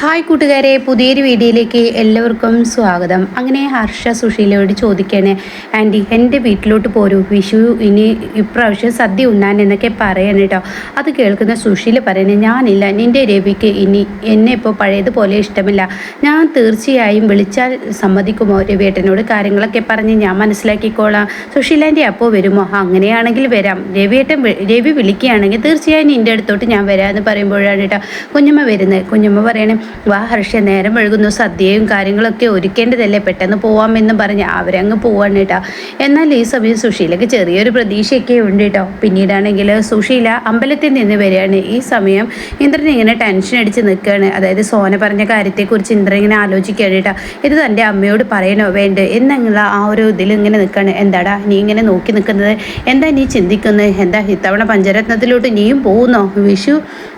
Hi കൂട്ടുകാരെ പുതിയൊരു വീഡിയോയിലേക്ക് എല്ലാവർക്കും സ്വാഗതം. അങ്ങനെ ഹർഷ സുഷീലയോട് ചോദിക്കുകയാണ് ആന്റി എന്റെ വീട്ടിലോട്ട് പോരൂ. വിഷു ഇനി ഇപ്രാവശ്യം സദ്യ ഉണ്ണാൻ എന്നൊക്കെ പറയണം കേട്ടോ. അത് കേൾക്കുന്ന സുഷീല പറയുന്നത് ഞാനില്ല നിന്റെ രവിക്ക് ഇനി എന്നെ ഇപ്പോൾ പഴയതുപോലെ ഇഷ്ടമില്ല. ഞാൻ തീർച്ചയായും വിളിച്ചാൽ സമ്മതിക്കുമോ? രവിയേട്ടനോട് കാര്യങ്ങളൊക്കെ പറഞ്ഞ് ഞാൻ മനസ്സിലാക്കിക്കോളാം. സുഷീലാന്റെ അപ്പോൾ വരുമോ? അങ്ങനെയാണെങ്കിൽ വരാം. രവിയേട്ടൻ രവി വിളിക്കുകയാണെങ്കിൽ തീർച്ചയായും നിന്റെ അടുത്തോട്ട് ഞാൻ വരാമെന്ന് പറയുമ്പോഴാണ് കേട്ടോ കുഞ്ഞമ്മ വരുന്നത്. കുഞ്ഞമ്മ പറയണേ വാ ഹർഷ നേരം വഴുകുന്നു. സദ്യയും കാര്യങ്ങളൊക്കെ ഒരുക്കേണ്ടതല്ലേ? പെട്ടെന്ന് പോവാമെന്ന് പറഞ്ഞ് അവരങ്ങ് പോവാണ് കേട്ടോ. എന്നാൽ ഈ സമയം സുശീലക്ക് ചെറിയൊരു പ്രതീക്ഷയൊക്കെ ഉണ്ട് കേട്ടോ. പിന്നീടാണെങ്കിൽ സുശീല അമ്പലത്തിൽ നിന്ന് വരികയാണ്. ഈ സമയം ഇന്ദ്രൻ ഇങ്ങനെ ടെൻഷൻ അടിച്ച് നിൽക്കുകയാണ്. അതായത് സോന പറഞ്ഞ കാര്യത്തെക്കുറിച്ച് ഇന്ദ്രൻ ഇങ്ങനെ ആലോചിക്കുകയാണ് കേട്ടോ. ഇത് തന്റെ അമ്മയോട് പറയണോ? വേണ്ട. എന്നുള്ള ആ ഒരു ഇതിൽ ഇങ്ങനെ നിൽക്കുകയാണ്. എന്താടാ നീ ഇങ്ങനെ നോക്കി നിൽക്കുന്നത്? എന്താ നീ ചിന്തിക്കുന്നത്? എന്താ ഇത്തവണ പഞ്ചരത്നത്തിലോട്ട് നീയും പോകുന്നോ? വിഷു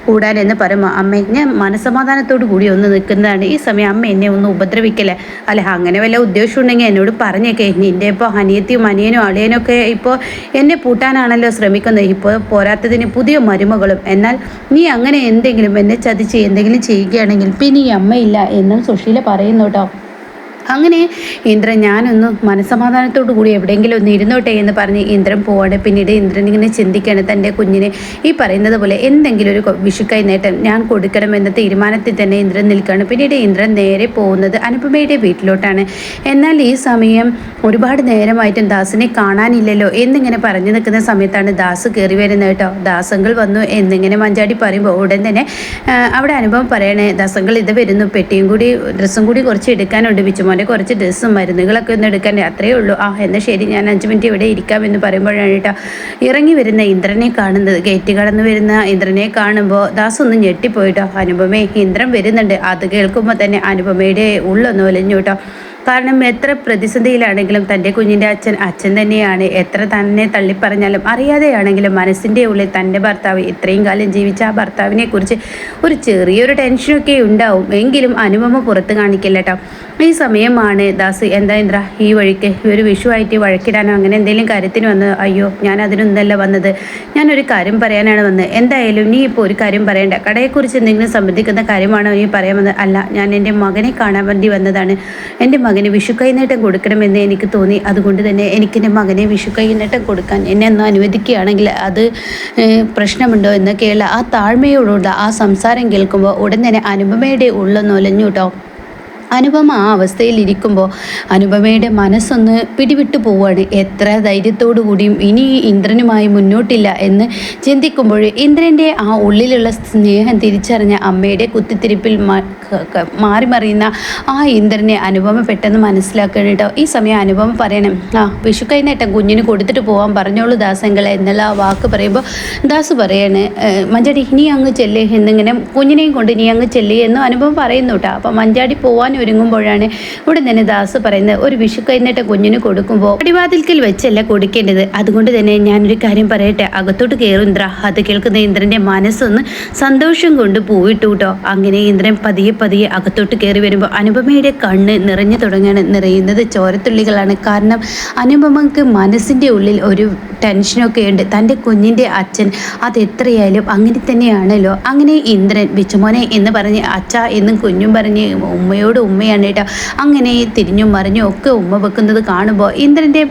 കൂടാൻ എന്ന് പറയുമ്പോൾ അമ്മ ഞാൻ മനസമാധാനത്തോടു കൂടി ഒന്ന് നിൽക്കുന്നതാണ്. ഈ സമയം അമ്മ എന്നെ ഒന്ന് ഉപദ്രവിക്കല്ലേ? അല്ല അങ്ങനെ വല്ല ഉദ്ദേശം ഉണ്ടെങ്കിൽ എന്നോട് പറഞ്ഞേക്കേ. നിന്റെ ഇപ്പോൾ അനിയത്തിയും അനിയനും അളിയനും ഒക്കെ ഇപ്പോൾ എന്നെ പൂട്ടാനാണല്ലോ ശ്രമിക്കുന്നത്. ഇപ്പോൾ പോരാത്തതിന് പുതിയ മരുമകളും. എന്നാൽ നീ അങ്ങനെ എന്തെങ്കിലും എന്നെ ചതിച്ച് എന്തെങ്കിലും ചെയ്യുകയാണെങ്കിൽ പിന്നെ ഈ അമ്മയില്ല എന്നും സുശീല പറയുന്നു കേട്ടോ. അങ്ങനെ ഇന്ദ്രൻ ഞാനൊന്ന് മനസമാധാനത്തോടു കൂടി എവിടെയെങ്കിലും ഒന്ന് ഇരുന്നോട്ടെ എന്ന് പറഞ്ഞ് ഇന്ദ്രൻ പോവാണ്. പിന്നീട് ഇന്ദ്രൻ ഇങ്ങനെ ചിന്തിക്കുകയാണ് തന്റെ കുഞ്ഞിനെ ഈ പറയുന്നത് പോലെ എന്തെങ്കിലും ഒരു വിഷുക്കൈ നേട്ടം ഞാൻ കൊടുക്കണമെന്ന തീരുമാനത്തിൽ തന്നെ ഇന്ദ്രൻ നിൽക്കുകയാണ്. പിന്നീട് ഇന്ദ്രൻ നേരെ പോകുന്നത് അനുപമയുടെ വീട്ടിലോട്ടാണ്. എന്നാൽ ഈ സമയം ഒരുപാട് നേരമായിട്ടും ദാസിനെ കാണാനില്ലല്ലോ എന്നിങ്ങനെ പറഞ്ഞു നിൽക്കുന്ന സമയത്താണ് ദാസ് കയറി വരുന്നത് കേട്ടോ. ദാസങ്ങൾ വന്നു എന്നിങ്ങനെ മഞ്ചാടി പറയുമ്പോൾ ഉടൻ തന്നെ അവിടെ അനുഭവം പറയണേ ദാസങ്ങൾ ഇത് വരുന്നു പെട്ടിയും കൂടി ഡ്രസ്സും കൂടി കുറച്ച് എടുക്കാനുണ്ട് ബിച്ചുമോന്റെ കുറച്ച് ഡ്രസ്സും മരുന്നുകളൊക്കെ ഒന്ന് എടുക്കാൻ അത്രയേ ഉള്ളൂ. ആ എന്നാൽ ശരി ഞാൻ അഞ്ച് മിനിറ്റ് ഇവിടെ ഇരിക്കാം എന്ന് പറയുമ്പോഴാണ് കേട്ടോ ഇറങ്ങി വരുന്ന ഇന്ദ്രനെ കാണുന്നത്. ഗേറ്റ് കടന്നു വരുന്ന ഇന്ദ്രനെ കാണുമ്പോൾ ദാസ് ഒന്ന് ഞെട്ടിപ്പോയിട്ടോ അനുപമേ ഇന്ദ്രൻ വരുന്നുണ്ട്. അത് കേൾക്കുമ്പോൾ തന്നെ അനുപമയുടെ ഉള്ളൊന്ന് ഒലിഞ്ഞു കേട്ടോ. കാരണം എത്ര പ്രതിസന്ധിയിലാണെങ്കിലും തന്റെ കുഞ്ഞിന്റെ അച്ഛൻ അച്ഛൻ തന്നെയാണ്. എത്ര തന്നെ തള്ളിപ്പറഞ്ഞാലും അറിയാതെയാണെങ്കിലും മനസ്സിന്റെ ഉള്ളിൽ തന്റെ ഭർത്താവ് ഇത്രയും കാലം ജീവിച്ച ആ ഭർത്താവിനെ കുറിച്ച് ഒരു ചെറിയൊരു ടെൻഷനൊക്കെ ഉണ്ടാവും. എങ്കിലും അനുപമ പുറത്ത് കാണിക്കില്ല കേട്ടോ ഈ സമയമാണ് ദാസ് എന്താ ഇന്ദ്ര ഈ വഴിക്ക് ഒരു വിഷുവായിട്ട് വഴക്കിടാനോ അങ്ങനെ എന്തെങ്കിലും കാര്യത്തിന് വന്ന് അയ്യോ ഞാൻ അതിനൊന്നല്ല വന്നത്. ഞാനൊരു കാര്യം പറയാനാണ് വന്നത്. എന്തായാലും നീ ഇപ്പോൾ ഒരു കാര്യം പറയണ്ട. കടയെക്കുറിച്ച് എന്തെങ്കിലും സംബന്ധിക്കുന്ന കാര്യമാണോ നീ പറയാൻ വന്നത്? അല്ല ഞാൻ എന്റെ മകനെ കാണാൻ വേണ്ടി വന്നതാണ്. എന്റെ മകന് കൈനീട്ടം കൊടുക്കണമെന്ന് എനിക്ക് തോന്നി. അതുകൊണ്ട് തന്നെ എനിക്ക് എന്റെ മകനെ വിഷു കൈനീട്ടം കൊടുക്കാൻ എന്നെ ഒന്ന് അനുവദിക്കുകയാണെങ്കിൽ അത് പ്രശ്നമുണ്ടോ പ്രശ്നമുണ്ടോ എന്നൊക്കെയുള്ള ആ താഴ്മയോടുള്ള ആ സംസാരം കേൾക്കുമ്പോൾ ഉടൻ തന്നെ അനുപമയുടെ ഉള്ളൊന്നൊലഞ്ഞു കേട്ടോ. അനുപമ ആ അവസ്ഥയിൽ ഇരിക്കുമ്പോൾ അനുപമയുടെ മനസ്സൊന്ന് പിടിവിട്ടു പോവുകയാണ് എത്ര ധൈര്യത്തോടു കൂടിയും ഇനി ഇന്ദ്രനുമായി മുന്നോട്ടില്ല എന്ന് ചിന്തിക്കുമ്പോൾ ഇന്ദ്രന്റെ ആ ഉള്ളിലുള്ള സ്നേഹം തിരിച്ചറിഞ്ഞ അമ്മയുടെ കുത്തിത്തിരിപ്പിൽ മാറി മറിയുന്ന ആ ഇന്ദ്രനെ അനുപമ പെട്ടെന്ന് മനസ്സിലാക്കണം കേട്ടോ ഈ സമയം അനുപമ പറയണം ആ വിഷു കൈനേട്ടം കുഞ്ഞിന് കൊടുത്തിട്ട് പോകാൻ പറഞ്ഞോളൂ ദാസങ്ങളെ എന്നുള്ള ആ വാക്ക് പറയുമ്പോൾ ദാസ് പറയാണ് "ഏഹ്, മഞ്ചാടി നീ അങ്ങ് ചെല്ലേ എന്നിങ്ങനെ കുഞ്ഞിനെയും കൊണ്ട് നീ അങ്ങ് ചെല്ലേ എന്നും അനുപമ പറയുന്നു കേട്ടോ അപ്പം മഞ്ചാടി പോവാൻ ഒരുങ്ങുമ്പോഴാണ് ഉടൻ തന്നെ ദാസ് പറയുന്നത് ഒരു വിഷു കൈനീട്ട കുഞ്ഞിന് കൊടുക്കുമ്പോൾ അടിവാതിൽക്കൽ വെച്ചല്ല കൊടുക്കേണ്ടത്. അതുകൊണ്ട് തന്നെ ഞാനൊരു കാര്യം പറയട്ടെ. അകത്തോട്ട് കയറും ഇന്ദ്ര. അത് കേൾക്കുന്ന ഇന്ദ്രന്റെ മനസ്സൊന്ന് സന്തോഷം കൊണ്ട് പോയിട്ടു കേട്ടോ അങ്ങനെ ഇന്ദ്രൻ പതിയെ പതിയെ അകത്തോട്ട് കയറി വരുമ്പോൾ അനുപമയുടെ കണ്ണ് നിറഞ്ഞു തുടങ്ങാണ് നിറയുന്നത്. ചോരത്തുള്ളികളാണ്. കാരണം അനുപമക്ക് മനസ്സിന്റെ ഉള്ളിൽ ഒരു ടെൻഷനൊക്കെ ഉണ്ട്. തന്റെ കുഞ്ഞിന്റെ അച്ഛൻ അത് എത്രയായാലും അങ്ങനെ തന്നെയാണല്ലോ. അങ്ങനെ ഇന്ദ്രൻ ബിച്ചുമോനെ എന്ന് പറഞ്ഞ് അച്ഛ എന്നും കുഞ്ഞും പറഞ്ഞ് ഉമ്മയോട് ഉമ്മയാണ് കേട്ടോ. അങ്ങനെ തിരിഞ്ഞും മറിഞ്ഞും ഒക്കെ ഉമ്മ വെക്കുന്നത് കാണുമ്പോൾ ഇന്ദ്രന്റെ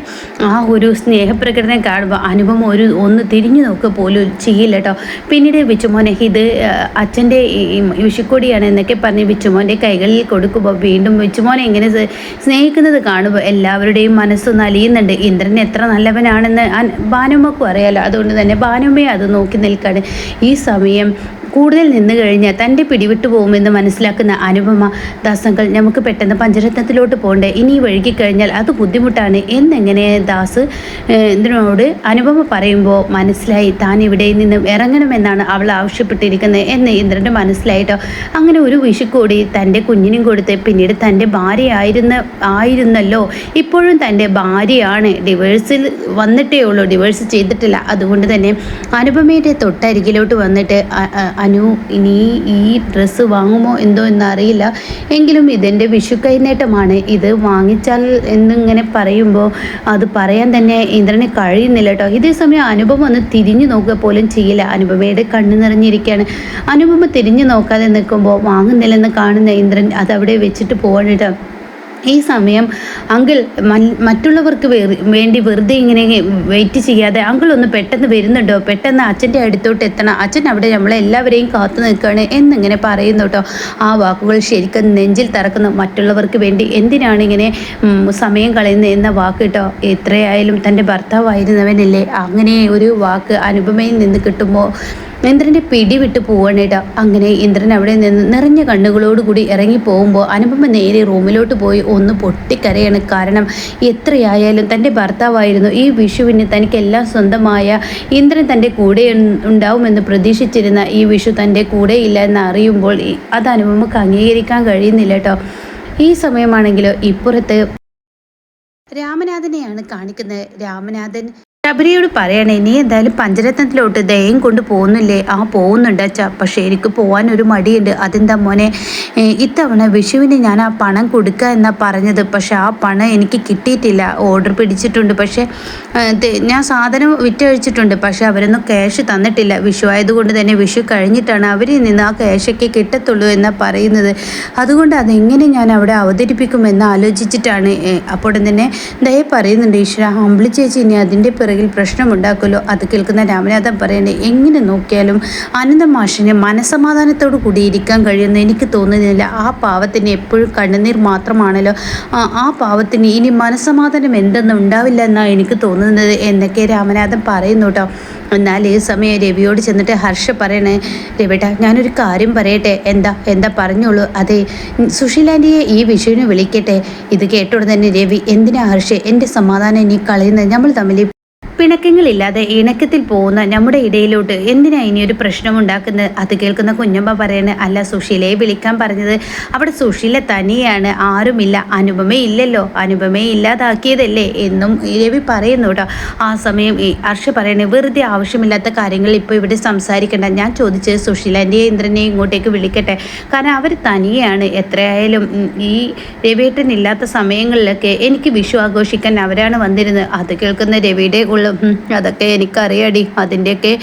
ആ ഒരു സ്നേഹപ്രകടനം കാണുമ്പോൾ അനുപമ ഒരു ഒന്ന് തിരിഞ്ഞു നോക്കുക പോലും ചെയ്യില്ല കേട്ടോ. പിന്നീട് വിച്ചുമോനെ ഇത് അച്ഛന്റെ വിഷുക്കൊടിയാണ് എന്നൊക്കെ പറഞ്ഞ് വിച്ചുമോന്റെ കൈകളിൽ കൊടുക്കുമ്പോൾ വീണ്ടും വിച്ചുമോനെ ഇങ്ങനെ സ്നേഹിക്കുന്നത് കാണുമ്പോൾ എല്ലാവരുടെയും മനസ്സൊന്ന് അലിയുന്നുണ്ട് ഇന്ദ്രൻ എത്ര നല്ലവനാണെന്ന് ബാനുമ്മക്കും അറിയാലോ. അതുകൊണ്ട് തന്നെ ഭാനുമ്മയെ അത് നോക്കി നിൽക്കാണ്. ഈ സമയം കൂടുതൽ നിന്ന് കഴിഞ്ഞാൽ തന്റെ പിടിവിട്ടു പോകുമെന്ന് മനസ്സിലാക്കുന്ന അനുപമ ദാസങ്ങൾ നമുക്ക് പെട്ടെന്ന് പഞ്ചരത്നത്തിലോട്ട് പോകണ്ടേ? ഇനി വഴുകി കഴിഞ്ഞാൽ അത് ബുദ്ധിമുട്ടാണ് എന്നെങ്ങനെ ദാസ് ഇതിനോട് അനുപമ പറയുമ്പോൾ മനസ്സിലായി താൻ ഇവിടെ നിന്നും ഇറങ്ങണമെന്നാണ് അവൾ ആവശ്യപ്പെട്ടിരിക്കുന്നത് എന്ന് ഇന്ദ്രന്റെ മനസ്സിലായിട്ടോ? അങ്ങനെ ഒരു വിഷുക്കൂടി തന്റെ കുഞ്ഞിനും കൊടുത്ത് പിന്നീട് തന്റെ ഭാര്യ ആയിരുന്ന ആയിരുന്നല്ലോ. ഇപ്പോഴും തന്റെ ഭാര്യയാണ്. ഡിവേഴ്സിൽ വന്നിട്ടേ ഉള്ളൂ. ഡിവേഴ്സ് ചെയ്തിട്ടില്ല. അതുകൊണ്ട് തന്നെ അനുപമയുടെ തൊട്ടരികിലോട്ട് വന്നിട്ട് അനു ഇനി ഈ ഡ്രസ്സ് വാങ്ങുമോ എന്തോ എന്നറിയില്ല. എങ്കിലും ഇതെന്റെ വിഷു കൈനേട്ടമാണ്. ഇത് വാങ്ങിച്ചാൽ എന്നിങ്ങനെ പറയുമ്പോൾ അത് പറയാൻ തന്നെ ഇന്ദ്രന് കഴിയുന്നില്ല കേട്ടോ ഇതേ സമയം അനുപമ ഒന്ന് തിരിഞ്ഞു നോക്കുക പോലും ചെയ്യില്ല. അനുപമയുടെ കണ്ണ് നിറഞ്ഞിരിക്കുകയാണ്. അനുപമ തിരിഞ്ഞു നോക്കാതെ നിൽക്കുമ്പോൾ വാങ്ങുന്നില്ലെന്ന് കാണുന്ന ഇന്ദ്രൻ അതവിടെ വെച്ചിട്ട് പോകണം കേട്ടോ ഈ സമയം അങ്കിൾ മറ്റുള്ളവർക്ക് വേണ്ടി വെറുതെ ഇങ്ങനെ വെയിറ്റ് ചെയ്യാതെ അങ്കിൾ ഒന്ന് പെട്ടെന്ന് വരുന്നുണ്ടോ? പെട്ടെന്ന് അച്ഛന്റെ അടുത്തോട്ട് എത്തണം. അച്ഛൻ അവിടെ നമ്മളെ എല്ലാവരെയും കാത്തു നിൽക്കുകയാണ് എന്നിങ്ങനെ പറയുന്നു കേട്ടോ. ആ വാക്കുകൾ ശരിക്കും നെഞ്ചിൽ തറക്കുന്നു. മറ്റുള്ളവർക്ക് വേണ്ടി എന്തിനാണ് ഇങ്ങനെ സമയം കളയുന്നത് എന്ന വാക്ക് കേട്ടോ. എത്രയായാലും തന്റെ ഭർത്താവായിരുന്നവനല്ലേ. അങ്ങനെ ഒരു വാക്ക് അനുപമയിൽ നിന്ന് കിട്ടുമ്പോൾ ഇന്ദ്രന്റെ പിടി വിട്ട് പോവാണേട്ടാ അങ്ങനെ ഇന്ദ്രൻ അവിടെ നിന്ന് നിറഞ്ഞ കണ്ണുകളോടുകൂടി ഇറങ്ങി പോകുമ്പോൾ അനുപമ നേരെ റൂമിലോട്ട് പോയി ഒന്ന് പൊട്ടിക്കരയാണ്. കാരണം എത്രയായാലും തന്റെ ഭർത്താവായിരുന്നു. ഈ വിഷുവിന് തനിക്കെല്ലാം സ്വന്തമായ ഇന്ദ്രൻ തന്റെ കൂടെ ഉണ്ടാവുമെന്ന് പ്രതീക്ഷിച്ചിരുന്ന ഈ വിഷു തന്റെ കൂടെയില്ല എന്ന് അറിയുമ്പോൾ അത് അനുപമക്ക് അംഗീകരിക്കാൻ കഴിയുന്നില്ല കേട്ടോ. ഈ സമയമാണെങ്കിലോ ഇപ്പുറത്ത് രാമനാഥനെയാണ് കാണിക്കുന്നത്. രാമനാഥൻ ശബരിയോട് പറയണേ നീ എന്തായാലും പഞ്ചരത്നത്തിലോട്ട് ദയം കൊണ്ട് പോകുന്നില്ലേ? ആ പോകുന്നുണ്ട് അച്ഛ. പക്ഷേ എനിക്ക് പോകാൻ ഒരു മടിയുണ്ട്. അതെന്താ മോനെ? ഇത്തവണ വിഷുവിന് ഞാൻ ആ പണം കൊടുക്കുക എന്നാ പറഞ്ഞത്. പക്ഷെ ആ പണം എനിക്ക് കിട്ടിയിട്ടില്ല. ഓർഡർ പിടിച്ചിട്ടുണ്ട്. പക്ഷേ ഞാൻ സാധനം വിറ്റഴിച്ചിട്ടുണ്ട്. പക്ഷെ അവരൊന്നും ക്യാഷ് തന്നിട്ടില്ല. വിഷു ആയതുകൊണ്ട് തന്നെ വിഷു കഴിഞ്ഞിട്ടാണ് അവരിൽ നിന്ന് ആ ക്യാഷൊക്കെ കിട്ടത്തുള്ളൂ എന്നാണ് പറയുന്നത്. അതുകൊണ്ട് അതെങ്ങനെ ഞാൻ അവിടെ അവതരിപ്പിക്കുമെന്ന് ആലോചിച്ചിട്ടാണ്. അപ്പോൾ തന്നെ ദയ പറയുന്നുണ്ട് ഈശ്വര. അമ്പിളി ചേച്ചി ഇനി അതിന്റെ പിറകെ പുറകിൽ പ്രശ്നമുണ്ടാക്കുമല്ലോ? അത് കേൾക്കുന്ന രാമനാഥൻ പറയുന്നത് എങ്ങനെ നോക്കിയാലും അനന്ത മാഷിന് മനസമാധാനത്തോടു കൂടി ഇരിക്കാൻ കഴിയുമെന്ന് എനിക്ക് തോന്നുന്നില്ല. ആ പാവത്തിന് എപ്പോഴും കണ്ണുനീർ മാത്രമാണല്ലോ. ആ പാവത്തിന് ഇനി മനസമാധാനം എന്തെന്നും ഉണ്ടാവില്ല എന്നാണ് എനിക്ക് തോന്നുന്നത് എന്നൊക്കെ രാമനാഥൻ പറയുന്നു കേട്ടോ എന്നാൽ ഈ സമയം രവിയോട് ചെന്നിട്ട് ഹർഷ പറയണേ രവിട്ട ഞാനൊരു കാര്യം പറയട്ടെ. എന്താ എന്താ പറഞ്ഞോളൂ. അതെ സുശീലാന്റിയെ ഈ വിഷുവിനെ വിളിക്കട്ടെ. ഇത് കേട്ടോടെ തന്നെ രവി എന്തിനാ ഹർഷ? എന്റെ സമാധാനം ഇനി കളയുന്നത്? നമ്മൾ തമ്മിൽ പിണക്കങ്ങളില്ലാതെ ഇണക്കത്തിൽ പോകുന്ന നമ്മുടെ ഇടയിലോട്ട് എന്തിനാ ഇനി ഒരു പ്രശ്നം ഉണ്ടാക്കുന്നത്? അത് കേൾക്കുന്ന കുഞ്ഞമ്മ പറയുന്നത് അല്ല സുശീലയെ വിളിക്കാൻ പറഞ്ഞത് അവിടെ സുശീല തനിയാണ്. ആരുമില്ല. അനുപമേ ഇല്ലല്ലോ. അനുപമയെ ഇല്ലാതാക്കിയതല്ലേ എന്നും രവി പറയുന്നു കേട്ടോ. ആ സമയം ഹർഷ പറയണേ വെറുതെ ആവശ്യമില്ലാത്ത കാര്യങ്ങൾ ഇപ്പോൾ ഇവിടെ സംസാരിക്കേണ്ട. ഞാൻ ചോദിച്ചത് സുശീലന്റെയും ഇന്ദ്രനെ ഇങ്ങോട്ടേക്ക് വിളിക്കട്ടെ. കാരണം അവർ തനിയാണ്. എത്രയായാലും ഈ രവിയേട്ടൻ സമയങ്ങളിലൊക്കെ എനിക്ക് വിഷു ആഘോഷിക്കാൻ അവരാണ് വന്നിരുന്നത്. അത് കേൾക്കുന്ന രവിയുടെ ഉള്ള അതൊക്കെ എനിക്കറിയാടി. അതിന്റെയൊക്കെ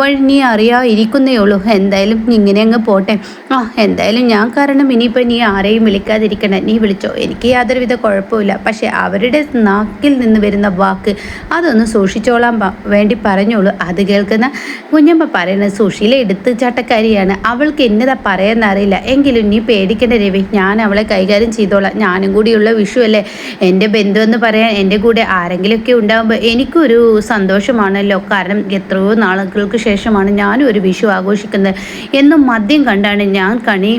വഴി നീ അറിയാതിരിക്കുന്നേ ഉള്ളൂ. എന്തായാലും ഇങ്ങനെ അങ്ങ് പോട്ടെ. ആ എന്തായാലും ഞാൻ കാരണം ഇനിയിപ്പോൾ നീ ആരെയും വിളിക്കാതിരിക്കണം നീ വിളിച്ചോ. എനിക്ക് യാതൊരുവിധ കുഴപ്പമില്ല. പക്ഷേ അവരുടെ നാക്കിൽ നിന്ന് വരുന്ന വാക്ക് അതൊന്ന് സൂക്ഷിച്ചോളാൻ വേണ്ടി പറഞ്ഞോളൂ. അത് കേൾക്കുന്ന കുഞ്ഞമ്മ പറയുന്നത് സുശീല എടുത്ത് ചാട്ടക്കാരിയാണ് അവൾക്ക് എന്നതാ പറയാനറിയില്ല എങ്കിലും നീ പേടിക്കേണ്ട രവി. ഞാൻ അവളെ കൈകാര്യം ചെയ്തോളാം. ഞാനും കൂടിയുള്ള വിഷു അല്ലേ? എന്റെ ബന്ധു എന്ന് പറയാൻ എന്റെ കൂടെ ആരെങ്കിലുമൊക്കെ ഉണ്ടാകുമ്പോൾ എനിക്കൊരു സന്തോഷമാണല്ലോ. കാരണം എത്രയോ നാളുകൾക്ക് ശേഷമാണ് ഞാനും ഒരു വിഷു ആഘോഷിക്കുന്നത്. എന്നും മദ്യം കണ്ടാണ് ഞാൻ കണി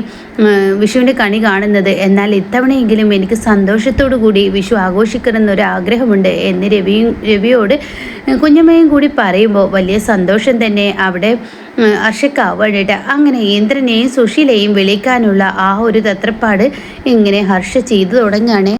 വിഷുവിന്റെ കണി കാണുന്നത്. എന്നാൽ ഇത്തവണയെങ്കിലും എനിക്ക് സന്തോഷത്തോടു കൂടി വിഷു ആഘോഷിക്കണമെന്നൊരു ആഗ്രഹമുണ്ട് എന്ന് രവിയും രവിയോട് കുഞ്ഞമ്മയും കൂടി പറയുമ്പോൾ വലിയ സന്തോഷം തന്നെ അവിടെ ഹർഷക്കാവഴിട്ട് അങ്ങനെ ഇന്ദ്രനെയും സുശീലയും വിളിക്കാനുള്ള ആ ഒരു തത്രപ്പാട് ഇങ്ങനെ ഹർഷ ചെയ്തു തുടങ്ങുകയാണ്.